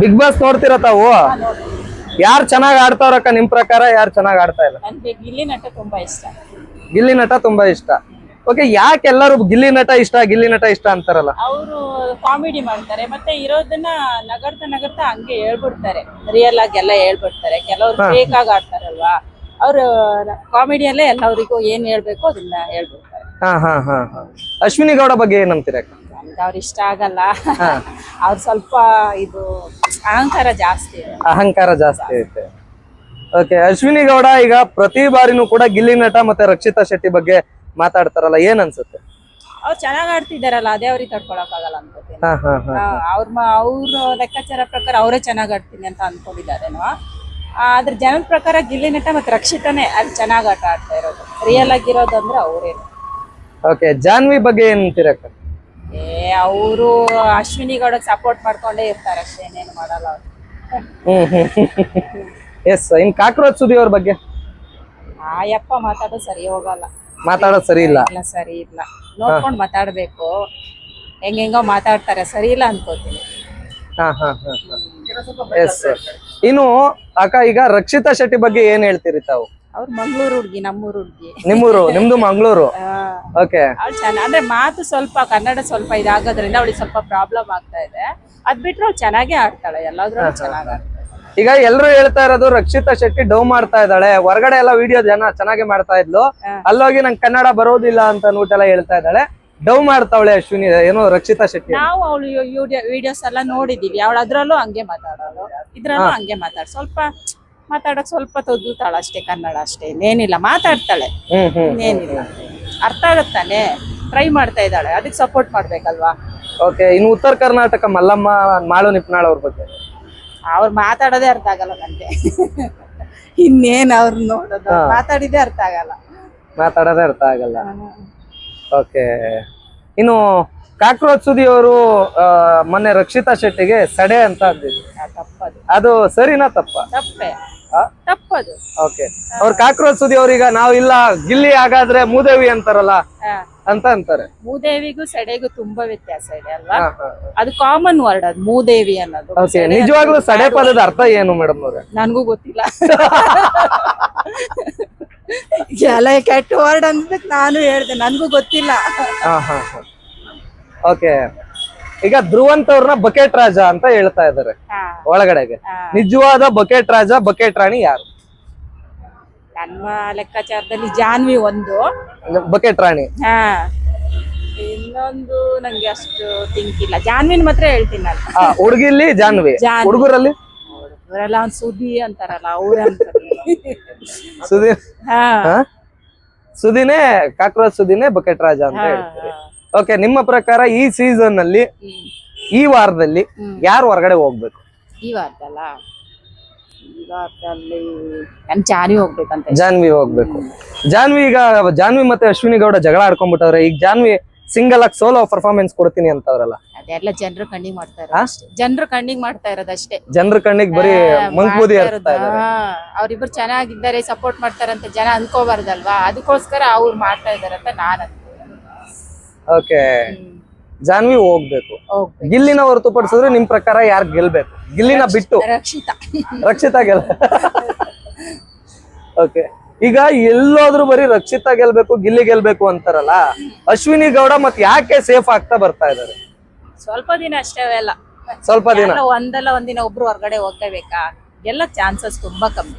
Big boss ನೋಡ್ತಿರ ತಾವು? ಯಾರು ಚೆನ್ನಾಗಿ ಆಡ್ತಾವ್ರಕ್ಕ ನಿಮ್ ಪ್ರಕಾರ? ಯಾರು ಚೆನ್ನಾಗ್ ಆಡ್ತಾ ಇಲ್ಲ? ನನ್ಗೆ ಗಿಲ್ಲಿ ನಟ ತುಂಬಾ ಇಷ್ಟ. ಗಿಲ್ಲಿ ನಟ ತುಂಬಾ ಇಷ್ಟ. ಓಕೆ ಯಾಕೆ ಎಲ್ಲರೂ ಗಿಲ್ಲಿ ನಟ ಇಷ್ಟ ಗಿಲ್ಲಿ ನಟ ಇಷ್ಟ ಅಂತಾರಲ್ಲ? ಅವರು ಕಾಮಿಡಿ ಮಾಡ್ತಾರೆ ಮತ್ತೆ ಇರೋದನ್ನ ನಗರ್ತಾ ನಗರ್ತಾ ಹಂಗೆ ಹೇಳ್ಬಿಡ್ತಾರೆ. ರಿಯಲ್ ಆಗಿ ಎಲ್ಲ ಹೇಳ್ಬಿಡ್ತಾರೆ. ಕೆಲವ್ರು ಫೇಕ್ ಆಗಿ ಆಡ್ತಾರಲ್ವಾ? ಅವರು ಕಾಮಿಡಿಯಲ್ಲೇ ಎಲ್ಲವರಿಗೂ ಏನ್ ಹೇಳ್ಬೇಕು ಅದನ್ನ ಹೇಳ್ಬಿಡ್ತಾರೆ. ಹಾ ಹಾ ಹಾ ಅಶ್ವಿನಿ ಗೌಡ ಬಗ್ಗೆ ಏನಂತೀರ ನಮ್ಗೆ ಅವ್ರು ಇಷ್ಟ ಆಗಲ್ಲ. ಅವ್ರು ಸ್ವಲ್ಪ ಇದು ಅಹಂಕಾರ ಜಾಸ್ತಿ ಅಹಂಕಾರ ಜಾಸ್ತಿ ಐತೆ. ಓಕೆ ಅಶ್ವಿನಿ ಗೌಡ ಈಗ ಪ್ರತಿ ಬಾರಿನೂ ಕೂಡ ಗಿಲ್ಲಿ ನಟ ಮತ್ತೆ ರಕ್ಷಿತಾ ಶೆಟ್ಟಿ ಬಗ್ಗೆ ಮಾತಾಡ್ತಾರಲ್ಲ ಏನ್ ಅನ್ಸುತ್ತೆ? ಅವ್ರು ಚೆನ್ನಾಗ್ ಆಡ್ತಿದಾರಲ್ಲ ಅದೇ ಅವ್ರಿಗೆ ತಡ್ಕೊಳಕ್ಕಾಗಲ್ಲ ಅನ್ಕೋತೀನಿ. ಹಾ ಹಾ ಹಾ ಅವ್ರ ಅವ್ರ ಲೆಕ್ಕಾಚಾರ ಪ್ರಕಾರ ಅವರೇ ಚೆನ್ನಾಗ್ ಆಡ್ತೀನಿ ಅಂತ ಅನ್ಕೊಂಡಿದ್ದಾರೆ ಆದ್ರೆ ಜನದ ಪ್ರಕಾರ ಗಿಲ್ಲಿ ನಟ ಮತ್ತೆ ರಕ್ಷಿತಾನೇ ಅಲ್ಲಿ ಚೆನ್ನಾಗ್ ಆಟ ಆಡ್ತಾ ಇರೋದು. ರಿಯಲ್ ಆಗಿರೋದು ಅಂದ್ರೆ ಅವರೇನು. ಓಕೆ ಜಾನ್ವಿ ಬಗ್ಗೆ ಏನಂತೀರ ಏ ಅವರು ಅಶ್ವಿನಿ ಗೌಡ ಸಪೋರ್ಟ್ ಮಾಡ್ಕೊಂಡೇ ಇರ್ತಾರೆ ಅಷ್ಟೇ ಏನೇನು ಮಾಡಲ್ಲ ಅವ್ರು. ಹ್ಮ್ ಹ್ಮ್ ಎಸ್ ಇನ್ ಕಾಕ್ರೋಚ್ ಸುದ್ದಿ ಅವ್ರ ಬಗ್ಗೆ? ಆ ಯಪ್ಪ ಮಾತಾಡೋದು ಸರಿ ಹೋಗಲ್ಲ. ಮಾತಾಡೋದ್ ಸರಿ ಇಲ್ಲ? ಇಲ್ಲ ಸರಿ ಇಲ್ಲ. ನೋಡ್ಕೊಂಡು ಮಾತಾಡ್ಬೇಕು. ಹೆಂಗೆಂಗೋ ಮಾತಾಡ್ತಾರೆ. ಸರಿ ಇಲ್ಲ ಅನ್ಕೋತೀನಿ. ಹಾ ಹಾ ಹಾ ಎಸ್ ಇನ್ನು ಅಕ್ಕ ಈಗ ರಕ್ಷಿತಾ ಶೆಟ್ಟಿ ಬಗ್ಗೆ ಏನ್ ಹೇಳ್ತೀರಿ ತಾವು? ಅವ್ರು ಮಂಗಳೂರು ಹುಡ್ಗಿ ನಮ್ಮೂರು ಹುಡ್ಗಿ. ನಿಮ್ಮೂರು ನಿಮ್ದು ಮಂಗಳೂರು? ಓಕೆ ಅವ್ಳು ಚೆನ್ನಾಗಿ ಅಂದ್ರೆ ಮಾತು ಸ್ವಲ್ಪ ಕನ್ನಡ ಸ್ವಲ್ಪ ಇದಾಗೋದ್ರಿಂದ ಅವಳಿಗೆ ಸ್ವಲ್ಪ ಪ್ರಾಬ್ಲಮ್ ಆಗ್ತಾ ಇದೆ. ಅದ್ ಬಿಟ್ರೆ ಅವ್ಳು ಚೆನ್ನಾಗೇ ಆಡ್ತಾಳೆ ಎಲ್ಲಾದ್ರೂ ಚೆನ್ನಾಗಿ ಆಡ್ತಾಳೆ. ಈಗ ಎಲ್ರು ಹೇಳ್ತಾ ಇರೋದು ರಕ್ಷಿತಾ ಶೆಟ್ಟಿ ಡೌ ಮಾಡ್ತಾ ಇದ್ದಾಳೆ ಹೊರಗಡೆ ಎಲ್ಲ ವಿಡಿಯೋ ಜನ ಚೆನ್ನಾಗಿ ಮಾಡ್ತಾ ಇದ್ಲು. ಅಲ್ಲೋಗಿ ನಂಗೆ ಕನ್ನಡ ಬರೋದಿಲ್ಲ ಅಂತ ಅನ್ಬಿಟ್ಟೆಲ್ಲ ಹೇಳ್ತಾ ಇದ್ದಾಳೆ. ಡೌ ಮಾಡ್ತಾವಳೆ ಅಶ್ವಿನಿ ಏನು ರಕ್ಷಿತಾ ಶೆಟ್ಟಿ ನಾವು ಅವಳು ವಿಡಿಯೋಸ್ ಎಲ್ಲ ನೋಡಿದೀವಿ ಅವಳು ಅದ್ರಲ್ಲೂ ಹಂಗೆ ಮಾತಾಡೋಳು ಇದ್ರಲ್ಲೂ ಹಂಗೆ ಮಾತಾಡ್ ಸ್ವಲ್ಪ ಮಾತಾಡಕ್ ಸ್ವಲ್ಪ ತೊದ್ದುತ್ತಾಳ ಅಷ್ಟೇ ಕನ್ನಡ ಅಷ್ಟೇ ಇನ್ನೇನಿಲ್ಲ ಮಾತಾಡ್ತಾಳೆ. ಇನ್ನೇನಿಲ್ಲ. ಅರ್ಥ ಆಗತ್ತಾನೆ? ಟ್ರೈ ಮಾಡ್ತಾ ಇದ್ದಾಳೆ ಅದಕ್ಕೆ ಸಪೋರ್ಟ್ ಮಾಡ್ಬೇಕಲ್ವಾ? ಓಕೆ ಇನ್ನು ಉತ್ತರ ಕರ್ನಾಟಕ ಮಲ್ಲಮ್ಮ ಮಾಳು ನಿಪ್ನಾಳ ಅವ್ರ ಬಗ್ಗೆ. ಅವ್ರು ಮಾತಾಡೋದೇ ಅರ್ಥ ಆಗಲ್ಲ ನನಗೆ ಇನ್ನೇನ್ ಅವ್ರು ನೋಡೋದು ಮಾತಾಡಿದೇ ಅರ್ಥ ಆಗಲ್ಲ. ಮಾತಾಡೋದೇ ಅರ್ಥ ಆಗಲ್ಲ. ಓಕೆ ಇನ್ನು ಕಾಕ್ರೋಚ್ ಸುದಿ ಅವರು ಮೊನ್ನೆ ರಕ್ಷಿತಾ ಶೆಟ್ಟಿಗೆ ಸಡೆ ಅಂತ ಅಂದಿದ್ರು. ಅದು ಸರಿನಾ ತಪ್ಪ? ತಪ್ಪೆ. ತಪ್ಪದು. ಓಕೆ. ಅವ್ರ ಕಾಕ್ರೋಚ್ ಸುದಿ ಅವ್ರೀಗ ನಾವು ಇಲ್ಲ ಗಿಲ್ಲಿ ಹಾಗಾದ್ರೆ ಮೂದೇವಿ ಅಂತಾರಲ್ಲ ಅಂತ ಅಂತಾರೆ. ಮೂದೇವಿಗೂ ಸಡೆಗೂ ತುಂಬಾ ವ್ಯತ್ಯಾಸ ಇದೆ ಅಲ್ವಾ. ಅದು ಕಾಮನ್ ವರ್ಡ್ ಅದು ಮೂದೇವಿ ಅನ್ನೋದು. ಓಕೆ ನಿಜವಾಗ್ಲೂ ಸಡೆ ಪದದ ಅರ್ಥ ಏನು ಮೇಡಮ್ ಅವ್ರೆ? ನನ್ಗೂ ಗೊತ್ತಿಲ್ಲ. ಎಲ್ಲ ಕೆಟ್ಟ ವರ್ಡ್ ಅಂದ್ಬಿಟ್ಟು ನಾನು ಹೇಳ್ದೆ ನನ್ಗೂ ಗೊತ್ತಿಲ್ಲ. ಹಾ ಹಾ ಹಾ. ಓಕೆ. ಈಗ ಧ್ರುವಂತ ಅವ್ರನ್ನ ಬಕೆಟ್ ರಾಜ ಅಂತ ಹೇಳ್ತಾ ಇದಾರೆ ಒಳಗಡೆಗೆ. ನಿಜವಾದ ಬಕೆಟ್ ರಾಜ ಬಕೆಟ್ ರಾಣಿ ಯಾರು? ನಮ್ಮ ಲೆಕ್ಕಾಚಾರದಲ್ಲಿ ಜಾನ್ವಿ ಒಂದು. ಬಕೆಟ್ ರಾಣಿ. ಇನ್ನೊಂದು ನಂಗೆ ಅಷ್ಟು ಥಿಂಕ್ ಇಲ್ಲ. ಜಾನ್ವಿನ್ ಮಾತ್ರ ಹೇಳ್ತೀನಿ ನಾನು. ಹುಡುಗಿಲಿ ಜಾನ್ವಿ. ಹುಡುಗರಲ್ಲಿ? ಅವರೆಲ್ಲ ಒಂದು ಸುದಿ ಅಂತಾರಲ್ಲ ಅವ್ರ ಸುದಿ? ಸುದಿನೇ ಕಾಕ್ರೋಚ್ ಸುದಿನೇ ಬಕೆಟ್ ರಾಜ ಅಂತ ಹೇಳ್ತೀರಿ. ಓಕೆ ನಿಮ್ಮ ಪ್ರಕಾರ ಈ ಸೀಸನ್ ಅಲ್ಲಿ ಈ ವಾರದಲ್ಲಿ. ಯಾರು ಹೊರಗಡೆ ಹೋಗ್ಬೇಕು? ಈ ವಾರದಲ್ಲ? ಈ ವಾರದಲ್ಲಿ ನನ್ ಜಾನ್ವಿ ಹೋಗ್ಬೇಕಂತ ಜಾನ್ವಿ ಹೋಗ್ಬೇಕು. ಜಾನ್ವಿ ಈಗ ಜಾನ್ವಿ ಮತ್ತೆ ಅಶ್ವಿನಿ ಗೌಡ ಜಗಳ ಆಡ್ಕೊಂಡ್ಬಿಟ್ಟವ್ರೆ. ಈಗ ಜಾನ್ವಿ ಸಿಂಗಲ್ ಆಗಿ ಸೋಲೋ ಪರ್ಫಾರ್ಮೆನ್ಸ್ ಕೊಡ್ತೀನಿ ಅಂತವ್ರಲ್ಲ. ಅದೆಲ್ಲ ಜನರು ಕಣ್ಣಿಗೆ ಮಾಡ್ತಾ ಇರೋದು ಅಷ್ಟೇ ಜನರು ಕಣ್ಣಿಗೆ ಮಾಡ್ತಾ ಇರೋದಷ್ಟೇ. ಜನರ ಕಣ್ಣಿಗೆ ಬರೀ ಇದಾರೆ. ಅವ್ರಿಬ್ರು ಚೆನ್ನಾಗಿದ್ದಾರೆ ಸಪೋರ್ಟ್ ಮಾಡ್ತಾರಂತ ಜನ ಅನ್ಕೋಬಾರ್ದಲ್ವಾ? ಅದಕ್ಕೋಸ್ಕರ ಅವ್ರು ಮಾಡ್ತಾ ಇದಾರಂತ ಅಂತ ನಾನು ಓಕೆ ಜಾನ್ವಿ ಹೋಗ್ಬೇಕು. ಗಿಲ್ಲಿನ ಹೊರತುಪಡಿಸಿದ್ರೆ ನಿಮ್ ಪ್ರಕಾರ ಯಾರು ಗೆಲ್ಬೇಕು? ಗಿಲ್ಲಿನ ಬಿಟ್ಟು. ರಕ್ಷಿತಾ. ರಕ್ಷಿತಾ ಗೆಲ್ ಓಕೆ ಈಗ ಎಲ್ಲೋದ್ರೂ ಬರೀ ರಕ್ಷಿತಾ ಗೆಲ್ಬೇಕು ಗಿಲ್ಲಿ ಗೆಲ್ಬೇಕು ಅಂತಾರಲ್ಲ ಅಶ್ವಿನಿ ಗೌಡ ಮತ್ ಯಾಕೆ ಸೇಫ್ ಆಗ್ತಾ ಬರ್ತಾ ಇದಾರೆ? ಸ್ವಲ್ಪ ದಿನ ಅಷ್ಟೇ ಅವೆಲ್ಲ. ಸ್ವಲ್ಪ ದಿನ. ಒಂದಲ್ಲ ಒಂದಿನ ಒಬ್ರು ಹೊರಗಡೆ ಹೋಗ್ಲೇಬೇಕಾ? ಎಲ್ಲ ಚಾನ್ಸಸ್ ತುಂಬಾ ಕಮ್ಮಿ.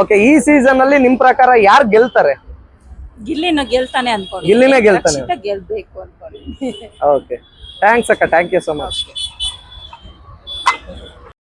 ಓಕೆ ಈ ಸೀಸನ್ ಅಲ್ಲಿ ನಿಮ್ ಪ್ರಕಾರ ಯಾರು ಗೆಲ್ತಾರೆ? ಗಿಲ್ಲಿನ ಗೆಲ್ತಾನೆ ಅನ್ಕೊಂಡು ಗಿಲ್ಲಿನೇ ಗೆಲ್ತಾನೆ. ಗೆಲ್ಬೇಕು ಅನ್ಕೊಂಡು ಓಕೆ ಥ್ಯಾಂಕ್ಸ್ ಅಕ್ಕ. Thank you so much